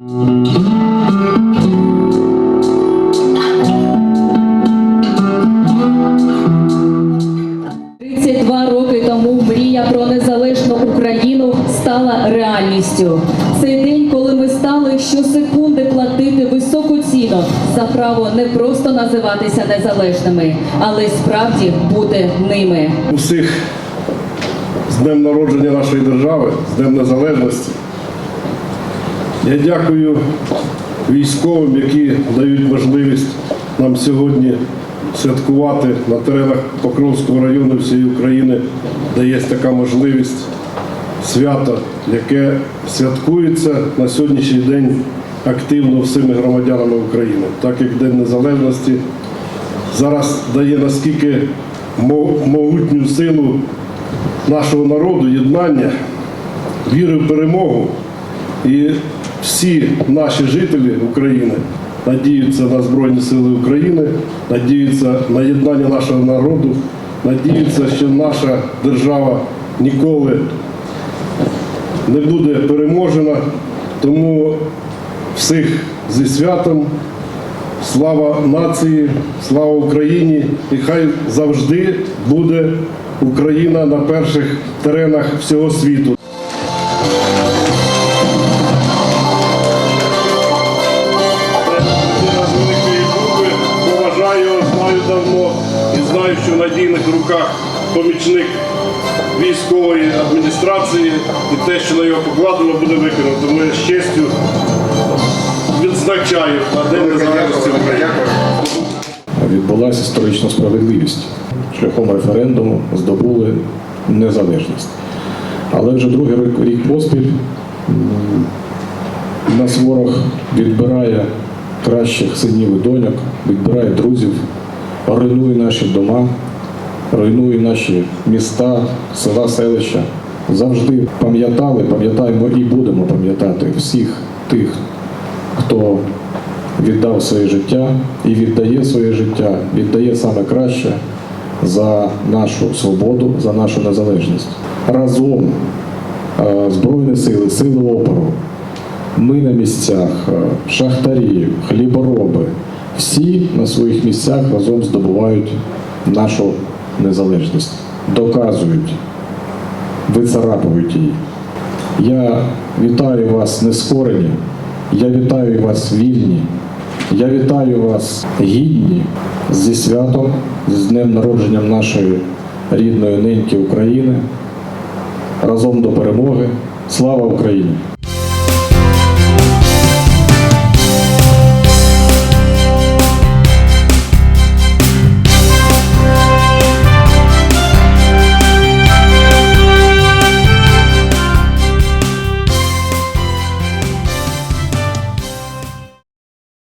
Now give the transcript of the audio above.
Два роки тому мрія про незалежну Україну стала реальністю. Цей день, коли ми стали щосекунди платити високу ціну за право не просто називатися незалежними, але й справді бути ними. усіх з днем народження нашої держави, з Днем Незалежності. Я дякую військовим, які дають можливість нам сьогодні святкувати на теренах Покровського району всієї України, де така можливість свято, яке святкується на сьогоднішній день активно всіми громадянами України, так як День Незалежності зараз дає наскільки могутню силу нашого народу, єднання, віри в перемогу. І всі наші жителі України надіються на Збройні Сили України, надіються на єднання нашого народу, надіються, що наша держава ніколи не буде переможена. Тому всіх зі святом. Слава нації, слава Україні! І хай завжди буде Україна на перших теренах всього світу. Знаю, що в надійних руках помічник військової адміністрації і те, що на його покладено, буде виконано. Тому я з честю відзначаю на День Незалежності України. відбулася історична справедливість. Шляхом референдуму здобули незалежність. Але вже другий рік- рік поспіль нас ворог відбирає кращих синів і доньок, відбирає друзів, руйнує наші дома, руйнує наші міста, села, селища. Завжди пам'ятали, пам'ятаємо і будемо пам'ятати всіх тих, хто віддав своє життя і віддає своє життя, віддає саме краще за нашу свободу, за нашу незалежність. Разом е, Збройні сили, сили опору, ми на місцях, е, шахтарі, хлібороби, всі на своїх місцях разом здобувають нашу незалежність, доказують, вицарапують її. Я вітаю вас нескорені, я вітаю вас вільні, я вітаю вас гідні зі святом, з днем народження нашої рідної неньки України. Разом до перемоги. Слава Україні!